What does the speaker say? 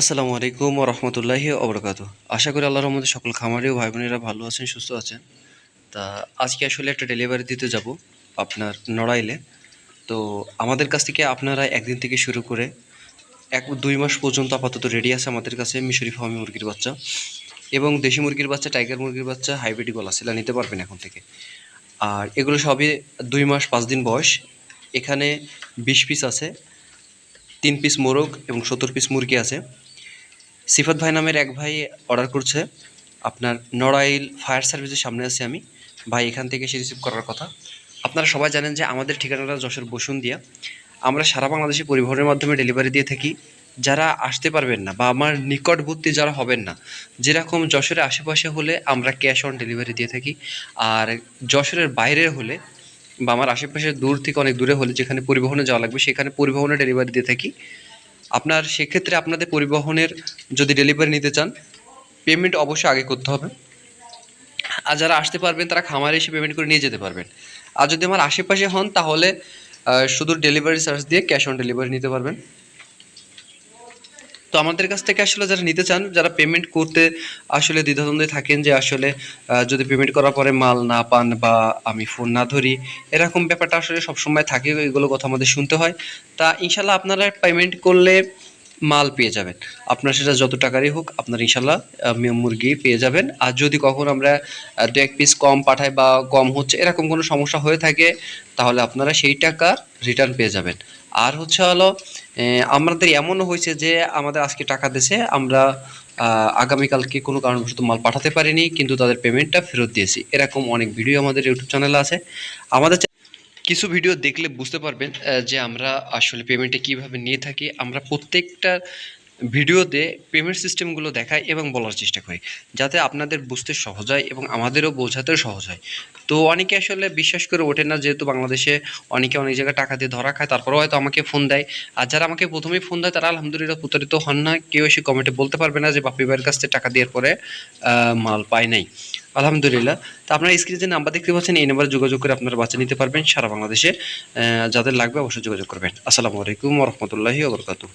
আসসালামু আলাইকুম রহমতুল্লাহি অবরকাত আশা করি আল্লাহর রহমতে সকল খামারি ও ভাই বোনেরা ভালো আছেন, সুস্থ আছেন। তা আজকে আসলে একটা ডেলিভারি দিতে যাব আপনার নড়াইলে। তো আমাদের কাছ থেকে আপনারা একদিন থেকে শুরু করে এক দুই মাস পর্যন্ত আপাতত রেডি আছে আমাদের কাছে মিশরি ফার্মি মুরগির বাচ্চা এবং দেশি মুরগির বাচ্চা টাইগার মুরগির বাচ্চা হাইব্রিড গলা সেটা নিতে পারবেন এখন থেকে। আর এগুলো সবই দুই মাস পাঁচ দিন বয়স। এখানে বিশ পিস আছে। তিন পিস মোরগ এবং সত্তর পিস মুরগি আছে। সিফাত ভাই নামের এক ভাই অর্ডার করছে। আপনার নড়াইল ফায়ার সার্ভিসের সামনে আছি আমি। ভাই, এখান থেকে এসে রিসিভ করার কথা। আপনারা সবাই জানেন যে আমাদের ঠিকানাটা যশোর বসুন্দিয়া আমরা সারা বাংলাদেশে পরিবহনের মাধ্যমে ডেলিভারি দিয়ে থাকি। যারা আসতে পারবেন না বা আমার নিকটবর্তী যারা হবেন না, যেরকম যশোরের আশেপাশে হলে আমরা ক্যাশ অন ডেলিভারি দিয়ে থাকি। আর যশোরের বাইরে হলে বা আমার আশেপাশে দূর থেকে অনেক দূরে হলে যেখানে পরিবহনে যাওয়া লাগবে, সেখানে পরিবহনে ডেলিভারি দিয়ে থাকি। আপনার সেক্ষেত্রে আপনাদের পরিবহনের যদি ডেলিভারি নিতে চান পেমেন্ট অবশ্যই আগে করতে হবে। আর যারা আসতে পারবেন, তারা খামারে এসে পেমেন্ট করে নিয়ে যেতে পারবেন। আর যদি আমার আশেপাশে হন, তাহলে শুধু ডেলিভারি চার্জ দিয়ে ক্যাশ অন ডেলিভারি নিতে পারবেন। তো আমাদের কাছ থেকে আসলে যারা নিতে চান, যারা পেমেন্ট করতে আসলে দ্বিধাদ্বন্দ্বে থাকেন যে আসলে যদি পেমেন্ট করার পরে মাল না পান বা আমি ফোন না ধরি, এরকম ব্যাপারটা আসলে সবসময় থাকে, এগুলো কথা আমাদের শুনতে হয়। তা ইনশাল্লাহ আপনারা পেমেন্ট করলে মাল পেয়ে যাবেন। আপনার সেটা যত টাকারই হোক, আপনার ইনশাল্লাহ মুরগি পেয়ে যাবেন। আর যদি কখন আমরা দু এক পিস কম পাঠাই বা কম হচ্ছে, এরকম কোনো সমস্যা হয়ে থাকে, তাহলে আপনারা সেই টাকা রিটার্ন পেয়ে যাবেন। আর হচ্ছে হলো আমাদের এমনও হয়েছে যে আমাদের আজকে টাকা দিয়েছে, আমরা আগামীকালকে কোনো কারণবশত মাল পাঠাতে পারিনি, কিন্তু তাদের পেমেন্টটা ফেরত দিয়েছি। এরকম অনেক ভিডিও আমাদের ইউটিউব চ্যানেলে আছে। আমাদের কিছু ভিডিও দেখলে বুঝতে পারবেন যে আমরা আসলে পেমেন্টে কীভাবে নিয়ে থাকি। আমরা প্রত্যেকটা ভিডিওতে পেমেন্ট সিস্টেমগুলো দেখাই এবং বলার চেষ্টা করি, যাতে আপনাদের বুঝতে সহজ হয় এবং আমাদেরও বোঝাতেও সহজ হয়। তো অনেকে আসলে বিশ্বাস করে ওঠে না, যেহেতু বাংলাদেশে অনেকে অনেক জায়গায় টাকা দিয়ে ধরা খায়, তারপরেও হয়তো আমাকে ফোন দেয়। আর যারা আমাকে প্রথমেই ফোন দেয়, তারা আলহামদুলিল্লাহ প্রতারিত হন না। কেউ এসে কমেন্টে বলতে পারবে না যে বাপি ভাইয়ের কাছ থেকে টাকা দেওয়ার পরে মাল পায় নাই। আলহামদুলিল্লাহ। তো আপনার স্ক্রিনে যে নাম্বার দেখতে পাচ্ছেন, এই নাম্বারে যোগাযোগ করে আপনারা বাচ্চা নিতে পারবেন সারা বাংলাদেশে। যাদের লাগবে অবশ্যই যোগাযোগ করবেন। আসসালামু আলাইকুম রহমতুল্লাহি ওবরকাতু